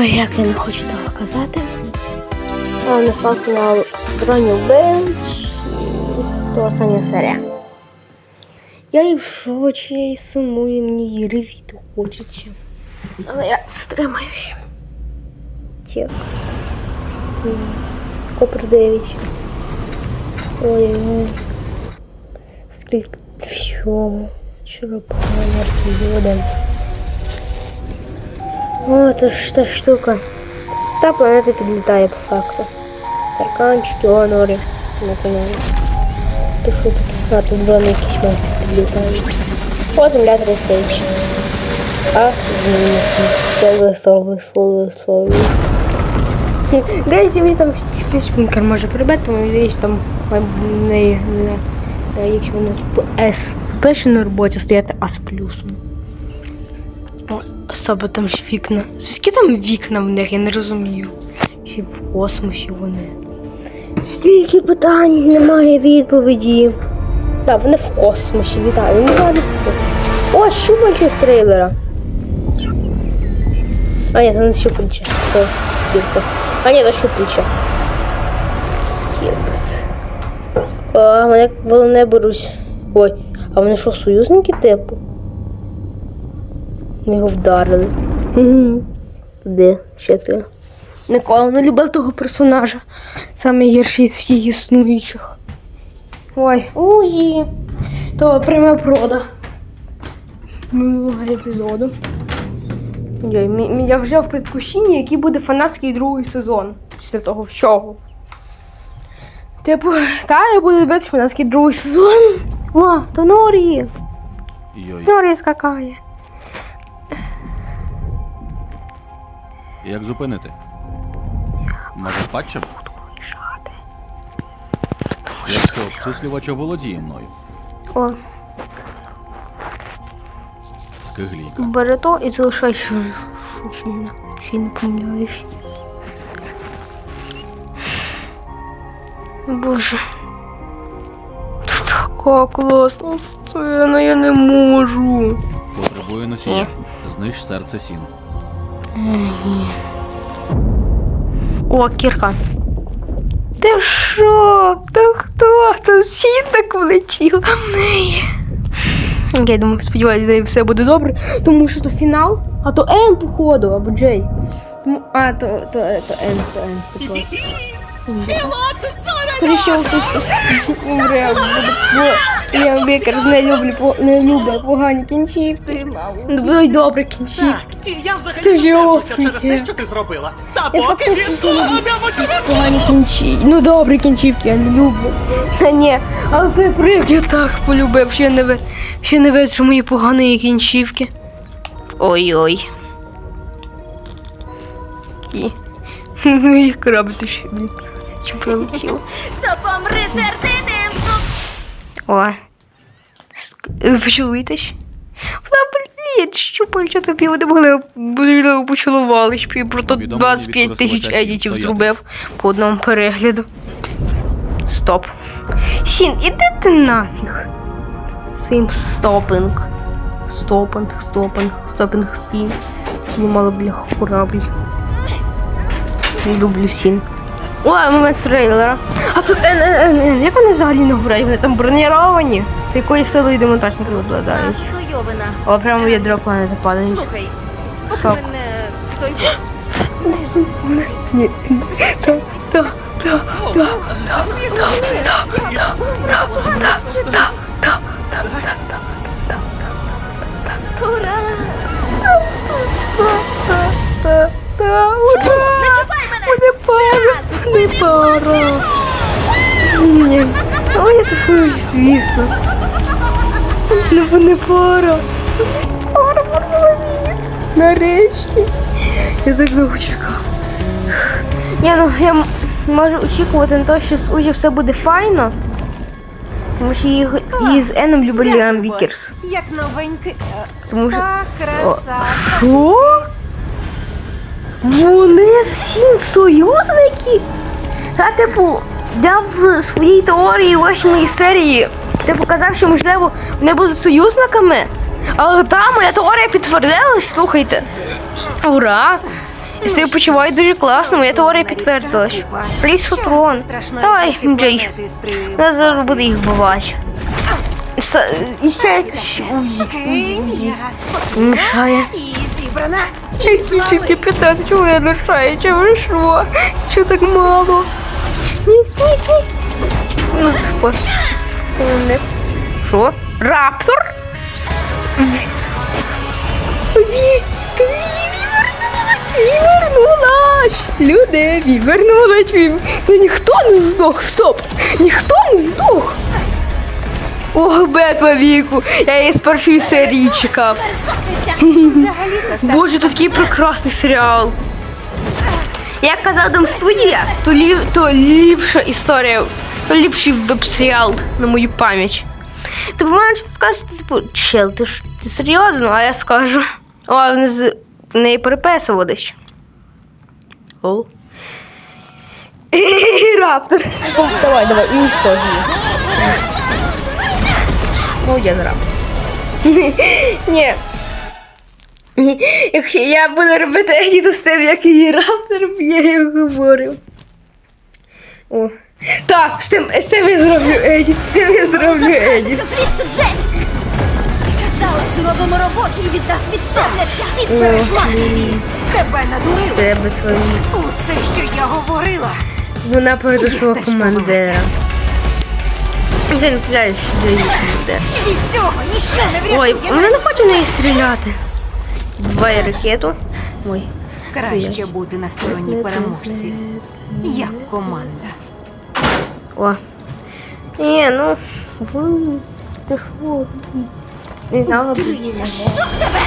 Ой, як я не хочу того казати. А на броню Бенч. То остання серія. Я і в шоці, я і сумую, мені її ревіти хочеться. Але я стримаюся. Текс. М, Копер 9. Ой-ой. Скільки всього. Черепана, артилерія. О, це штука. Та планета підлітає по факту. Тарканчики, о, норі. На це не То що? А, тут вони якісь монстри підлітають. О, земля 35. А, звісно. Це висор, висор, висор. Десь він там фішпінкер може прибити, тому здається, там не, не, не, якщо воно по С. Пише на роботі стояти А з плюсом. О, Особа там ж вікна. Скільки там вікна в них, я не розумію. Чи в космосі вони. Стільки питань немає відповіді. Так, вони в космосі, вітаю. Ну. О, щупальче з трейлера. А, ні, це не щупальче. Це кілька. А, ні, це щупальче. Кілкс. А, мене головне берусь. Ой, а вони що, союзники типу? Ми його вдарили. Де? Ще це? Ніколи не любив того персонажа. Саме гірший з всіх існуючих. Ой, ужі. То пряма прода. Минулого епізоду. Я вже в предвкушенні, який буде фанатський другий сезон. Після того всього. Типу, та я буду дивитися фанатський другий сезон. О, то Норі. Йой, Норі скакає. Як зупинити? Може, патчем? Якщо обчислювач володіє мною. О, Скиглійка. бери то і залишай ще. Не, ще не помиляюсь. Боже. Це така класна сцена, я не можу. Потребує носія. Зниж серце сін. О, кірка. Ти що? Та хто? Та так влетіла. Я думаю, сподіваюся, з нею все буде добре, тому що то фінал, а то Н, походу, або Джей. А, то, то, то Н, то Н, стопо. Скоріше хтось умре, буде по... Я Бекер не люблю, по... не люблю погані кінцівки. Ой, добре кінцівки. І я взагалі Це ж його серджуся через те, що ти зробила. Та Я поки він Погані кінчі. Ну добрі кінцівки, я не люблю. Та ні, але той прик я так полюбив, ще не ви ще не витримую мої погані кінцівки. Ой-ой. І. Ну їх крабити ще, блін. Прилетіло? То помри сердитим. О. Почулуєтесь? Вона, блін, щупальця тобі вони могли можливо поцілували, що я просто 25 тисяч едітів зробив по одному перегляду. Стоп. Сін, іди ти нафіг. Своїм стопинг. Стопинг, стопинг, стопинг сін. Мало бля корабль. Не люблю сін. О, момент трейлера. А тут Н, Н, Н, Н. Як вони взагалі не грають? Вони там броніровані? З якої сили і демонтаж не обладають? О, прямо в ядро плани западають. Слухай, поки мене той Ні. Так, так, так. Ура! так, так, ура! Мене! Не пара, не пара. Ні. Ой, я так хочу, звісно. Ну, не пара. Пара, пора, Нарешті. Я так довго чекав. Ні, ну я можу очікувати на те, що з Ужі все буде файно. Тому що їх, її з Еном любили Рам Як новенький. Е, Тому що. Так, краса. Що? Вони всі союзники? Та, типу, я в своїй теорії восьмої серії ти показав, що можливо вони будуть союзниками. Але та моя теорія підтвердилась, слухайте. Ура! Я себе почуваю дуже класно, моя теорія підтвердилась. Ліс Трон. Давай, Джей. Я зараз буду їх вбивати. Мішає. Зібрана, і Тільки звали. 15 чого не лишає, чи вийшло? Що так мало? Ні, ні, ні. Ну. Не. Що? Раптор? Ві, ві, вівернулась, вівернулась. Люди, вівернулась, вів. Та ніхто не здох, стоп. Ніхто не здох. Ох, бетва віку, я її з першої серії чекав. Боже, тут такий прекрасний серіал. Як казав Дом студія, то, лі, то ліпша історія, то ліпший веб-серіал на мою пам'ять. Ти по-моєму, ти скажеш, ти, типу, чел, ти ж ти серйозно, а я скажу. О, а з неї. О. Раптор. Давай, давай, і що ж є? Молодець, раптор. Ні. Я буду робити едіт з тим, як її б'є, я говорю. О. Так, з тим, з тим я зроблю едіт, з тим я зроблю едіт. Звідси, Джей! Ти казала, зробимо роботу і від нас відчепляться. І перейшла. Тебе надурили. Тебе твої. Усе, що я говорила. Вона поведе Я свого командира. Від цього ніщо не Ой, вона не хоче в неї стріляти. Буває ракету. Ой. Краще бути на стороні переможців. Як команда. О. Ні, ну. Ви. Ти що? Не. Трися, що тебе?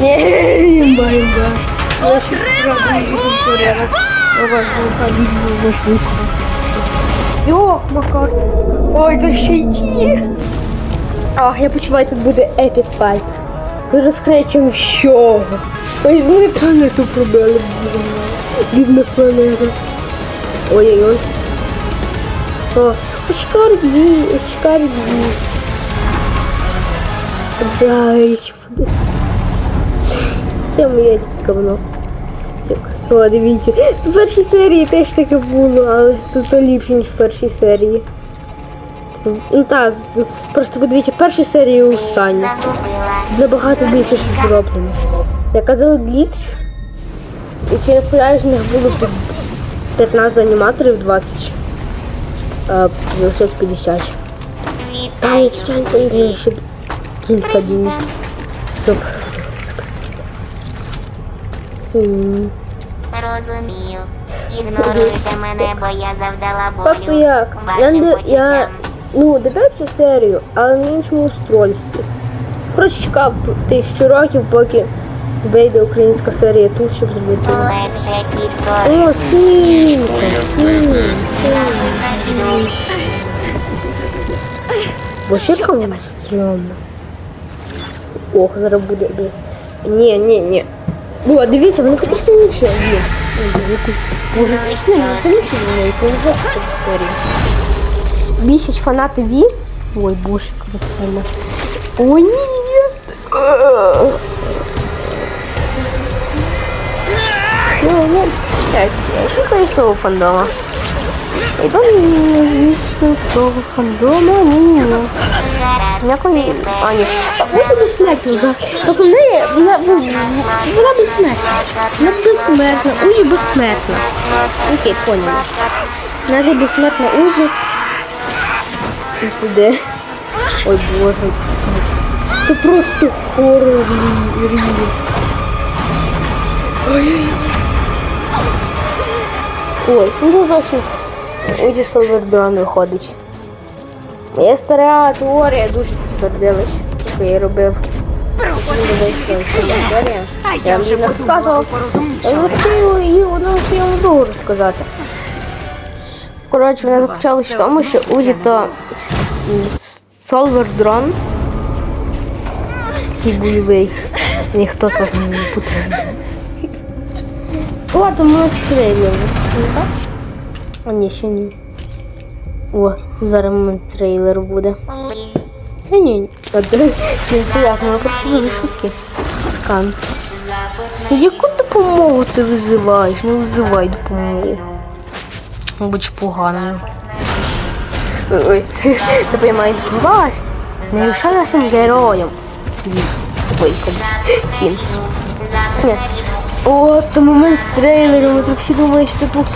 Ні, ще справді порядок. Уважуха, відьму вашуха. Йо, Макар. Ой, то ще й ті. Ах, я почуваю, тут буде епік файт. Ми розкричимо що. Ой, вони планету пробили. Бідна планета. Ой-ой-ой. Очкар дві, очкар дві. Блядь, подивіться. Це моя тітка воно. Все, дивіться. З першої серії теж таке було, але тут то ліпше, ніж в першій серії. Ну так, просто подивіться, першу серію останню. Набагато більше щось зроблено. Я казала гліч. Якщо не помиляюсь, в них було під 15 аніматорів, 20. А залишилось 50. Та, це не ще кілька днів. Щоб М. Розумію. Ігноруйте мене, бо я завдала болю. Тобто як? Я, не, я ну, дивився серію, але на іншому устройстві. Коротше, чекав тисячу років, поки вийде українська серія тут, щоб зробити. Легше підкорити. О, синька, синька. Бо ще кому стрьомно. Ох, зараз буде. Ні, ні, ні. О, дивіться, вони тепер сильніше є. Ой, яку- Боже, ні, вони сильніше є, як вони в цій серії. Бісять фанати Ві. Ой, боже, яка це сильно. Ой, ні, ні, ні. Ну, ну, так, я слухаю свого фандома. Іду звідси з того фандома, ні, ні, Ні. Ніякої, а ні, вона безсмертна, да. Тобто в неї, вона, вона, вона безсмертна. Вона безсмертна, Ужі безсмертна. Окей, поняла. Назі безсмертна Ужі. І ти де? Ой, боже. Це просто хоррор. Ой-ой-ой. Ой, ну це точно Уді Салвердрон виходить. Моя стара теорія дуже підтвердилась, що я робив. Я вже не розказував. Порозумнішала. відкрию її одну вам другу розказати. Коротше, вона заключалась в тому, що не то Солвердрон. Такий бойовий. Ніхто з вас не потрібен. О, то ми стріляли. Ні, ще ні. О, це зараз момент трейлеру буде. Ні, ні. Та де? Серйозно, ну просто шутки. Хан. Яку допомогу ти визиваєш? Не визивай допомогу. Будь поганою. Ой, ой. Ти розумієш, бач, не лише нашим героям. Бойком. Всім. Ні. О, то момент з трейлером, ти всі думаєш, що тут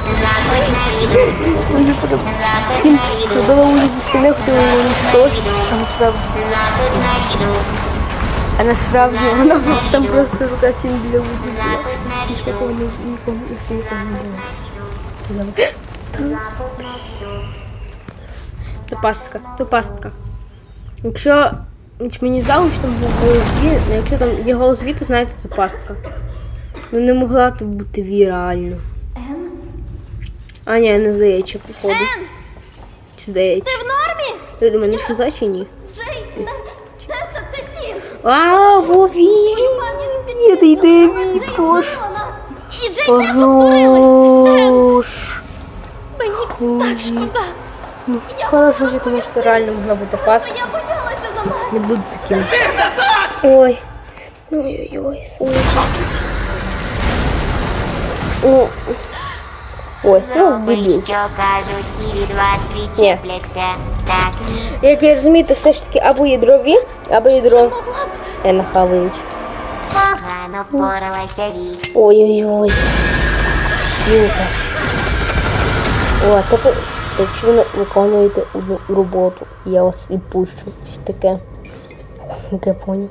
Мені подобається. Всім продала улиці стіни, хотіла його уничтожити, а насправді, а насправді вона там просто біля вулиці була. Ніж такого ні- нікого, ніхто нікого не було. То пастка, то пастка. Якщо мені здалося, що там був голос Ві, ну якщо там є голос Ві, то знаєте, це пастка. Ну не могла то бути Ві реально. А, ні, не здається, походу. Чи здається? Ти в нормі? Ти думаєш, не шиза чи ні? Джей, Теса, це сім. А, во Ві, Ві, ти йди, Ві. І Джей теж обдурили. Хорош. Мені так шкода. Ну, Хорошо, що тому що реально могла бути пастка. Я боялася за вас. Не буду таким. Ой. Ой-ой-ой, сонечко. О. Ой, ну, Зроби, дебіл. що кажуть, і від вас відчепляться. Так, Як я розумію, то все ж таки або ядрові, або ядро. Ена Хавич. погано впоралася Ві. Ой-ой-ой. Сілка. О, тепер, якщо ви виконуєте одну роботу, я вас відпущу. Щось таке. Як я поняв.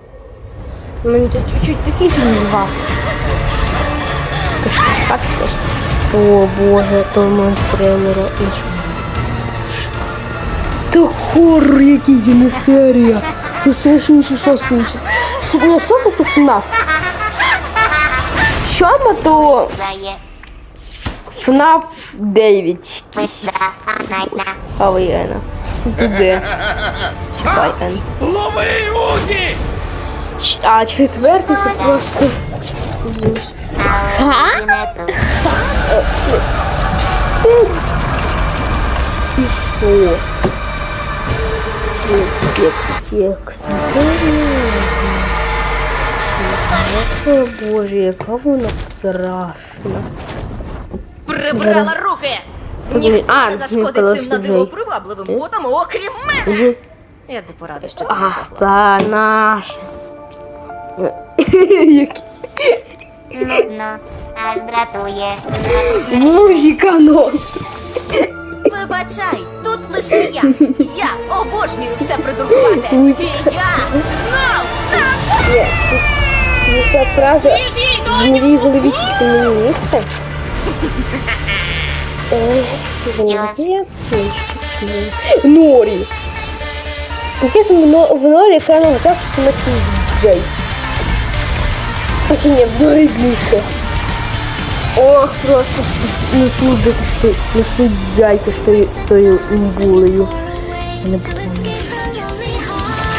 Мені це чуть-чуть такий ніж вас. То ж так все ж. О боже, то монстремера. Та хоррор який є не серія. Це совершенно шостий. Що, ні, що це то ФНАФ? Що ми то ФНАФ 9. Да, на, на. Хавай Ена. Ти де? Чекай Ен. Лови Узі! А четвертий це просто. Але Не тут. Що? Текс, текс, текс. Не серйозно. О боже, яка вона страшна. Прибрала руки. Ніхто а, не він зашкодить сказав, цим надиво привабливим ботам, окрім мене. Я ти порада, що ти Ах, та наша. Які Нудно, аж дратує. музика ну. Вибачай, тут лише я. Я обожнюю все придрукувати. І я знов Ні, тут вийшла фраза в моїй голові тільки мені місце. Ой, що за нозія? Норі. Яке це в Норі екранного часу Максим Джей? Хоча ні, в Норі більше. Ох, просто що наслудяйте, що я тою інгулею. Я не буду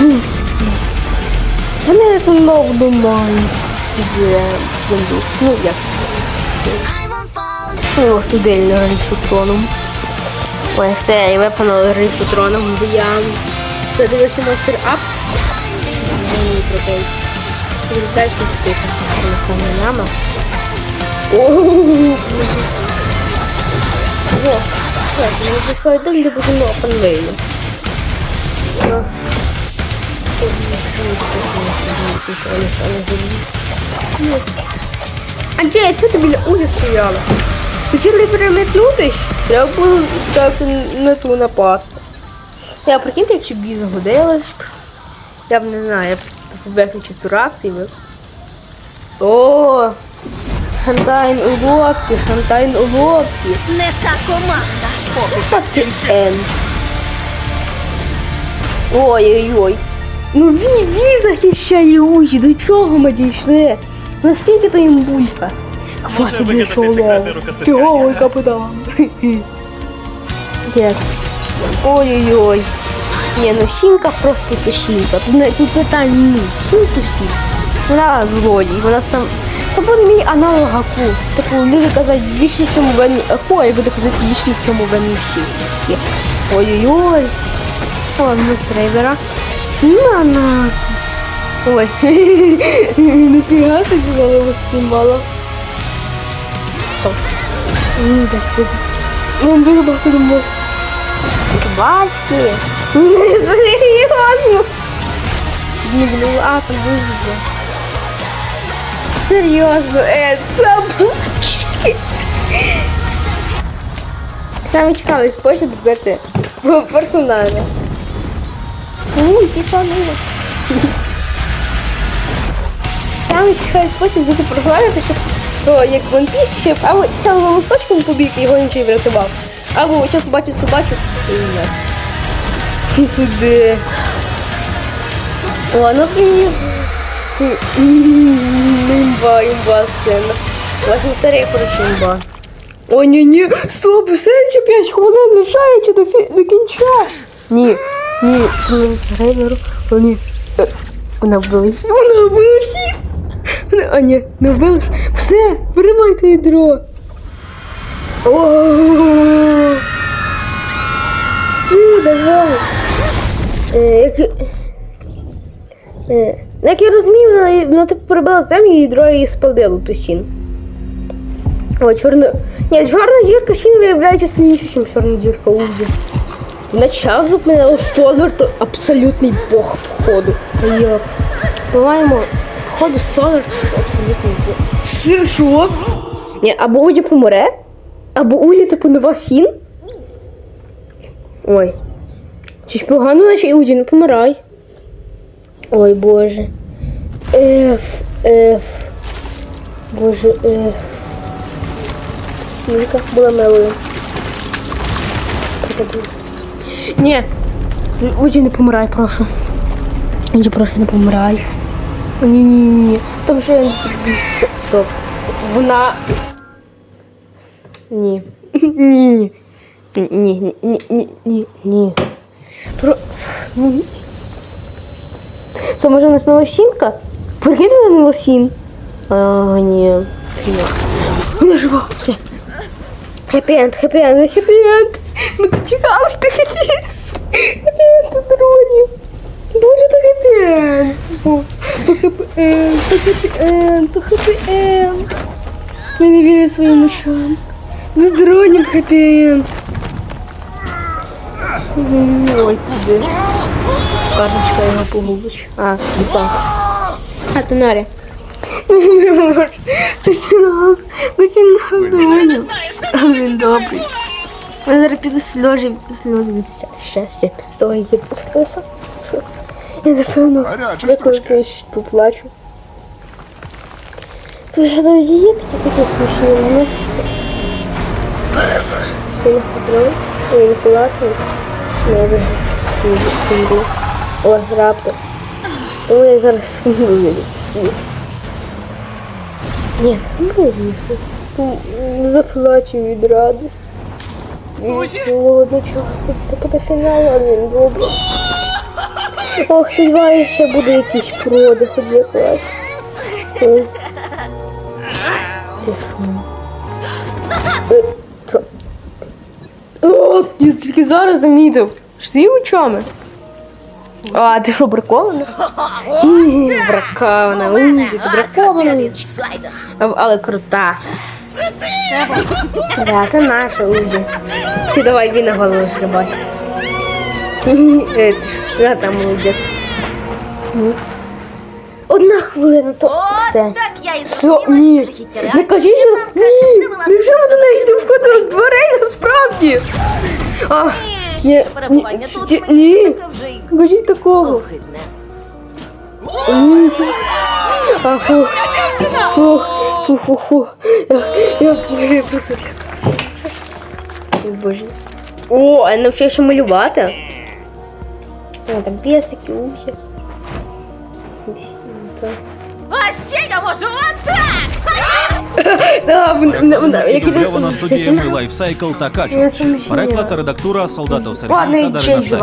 вам Вони знову думають. Є бомбу. Ну, як? Ох, тудельно рисотроном. Ой, все, я випанула рисотроном, бо я подивився монстр ап. Мені знаєш, що ти якась саме нама. О, так, ми прийшли один, де будемо фанвейлі. А де, чого ти біля Узі стояла? Хотіли переметнутись? Треба було так на ту напасти. Я прикиньте, якщо б їй загодилась. Я б не знаю, я б виключив ту реакцію. О! Шантайн у ловці, Шантайн у ловці. не та команда. Н. Ой-ой-ой. Ну ві, ві захищає Узі, до чого ми дійшли? Наскільки то їм булька? Хватить секретний рукостискання, Фіговий га? Yes. Ой-ой-ой. Ні, ну Сінка просто це. Тут, не- тут питань ні. Сінку Сінка. Вона злодій, вона сам. Це буде мій аналог Аку. Типу, люди казати вічні в цьому винні Аку, а я буду казати вічні в цьому винні Ну, Ой-ой-ой. Ладно, з трейдера. На на. Ой. Ніфіга собі голову спіймала. Ну, так, це Ну, дуже багато думав. Собачки. Серйозно. Зігнула, а, там вижила. Серйозно, е, собачки. Саме цікавий спосіб здати персонажа. Уй, тіпанула. Саме цікавий спосіб здати персонажа, це щоб то як One Piece, щоб або чел листочком побіг і його нічого не врятував. Або чел побачив собачку і ні. Туди. О, ну і... Імба, імба сцена. Ваша серія, коротше, імба. О, ні, ні, стоп, все ще 5 хвилин лишається до, фі... до кінця. Ні, ні, Рейнеру, о, ні. Е, Вона вбила. Вона вбила. Вона, а, ні, не вбила. Все, виривайте ядро. О, Все, давай. Е, як... Е, як я розумію, вона, вона типу перебила землю і ядро її спалило ту стін. О, чорна. Ні, чорна дірка сін виявляється сильніше, ніж чорна дірка Узі. Начав зупинило Солвер, то абсолютний бог походу. Як? По-моєму, походу Солвер абсолютний бог. Це що? Ні, або Узі помре, або Узі типу нова сін. Ой. Чи ж погано, наче Узі, не помирай. Ой, боже. Еф, еф. Боже, еф. Сімка була милою. Ні. Узі, не помирай, прошу. Узі, прошу, не помирай. Ні, ні, ні. Там ще я Т- Стоп. Вона. Ні. Ні, ні, ні, ні, ні, ні. Про... Ні. Це може у нас нова сінка? Прикинь, вона нова сін. А, ні. Ні. Вона жива. Все. Хеппі-енд, хеппі-енд, хеппі-енд. Ми дочекались до хеппі-енд. Хеппі-енд до дронів. Боже, то хеппі-енд. О, То хеппі-енд, то хеппі-енд, то хеппі-енд. Я не вірю своїм ушам. З дронів хеппі-енд. Ой, куди? Карточка його погубить. А, так. А, то Норі. Не можу. Це фінал. Це фінал доволі. Але він добрий. Я зараз піду сльози, сльози від щастя з я записав. Що? Я напевно використаю щось поплачу. Що там є такі такі смішні, ну. Він патрон, він класний. Зараз піду. О, раптор. Тому я зараз вмію. Ні, не буду, звісно. Заплачу від радості. Від цього одночасу. Та буде фінал, але він добре. Ох, сподіваюся, буде якийсь продих, хоч я плачу. Ой. Ти що? Е, то- О, я тільки зараз замітив. З очами? А, ти що, бракована? Ні, Бракована, ой, ти бракована. Але крута. Да, це наша Узі. Ти давай йди на голову стрибай. Е, Ja, там молодець. Одна хвилина, то все. Так я і Со, зрозуміла, ні, що жахіття не кажіть, що... Ні, невже вона навіть не входила з дверей насправді? А, І ні, що перебування тут ні, мені ні. таке вже й кажіть такого. огидне. А, фу, фу, фу, фу, фу. Я, я, я просто злякався. Ой, Боже. О, а я навчився малювати. О, там песики, ухи. Так. Ще я можу отак! Як Дубльовано студіями. Lifecycle та Качу. Переклад та редактура солдатів Сергій та Дарина Сай.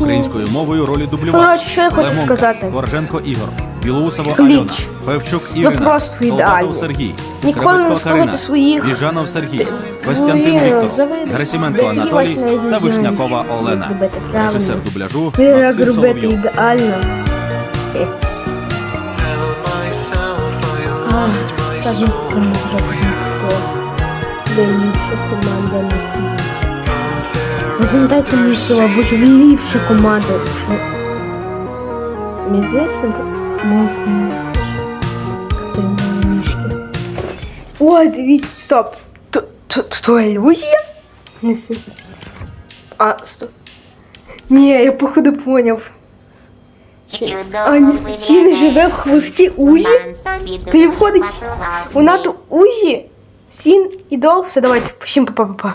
Українською мовою ролі дублювали. Коротше, що я хочу сказати. Корженко Ігор, Білоусова Альона, Февчук Ірина, просто. Солдатов Сергій, слухайте Карина, своїх- Біжанов Сергій, Костянтин Віктор, завидно. Герасименко Анатолій та Вишнякова як Олена. Режисер дубляжу Як Максим робити Соловйов. ідеально. Е. А, так ніхто не зробить ніхто. Ви ліпша команда на світі. Запам'ятайте мої слова, бо ж ви ліпша команда. Ну, Мені здається, ну, ну, ти мої мішки. Ой, дивіться, стоп. То, то, то ілюзія? Не си. А, стоп. Ні, я походу поняв. А ні, Сін живе в хвості Узі? Ти входить у то Узі? Сін, ідол, все, давайте, всім па-па-па.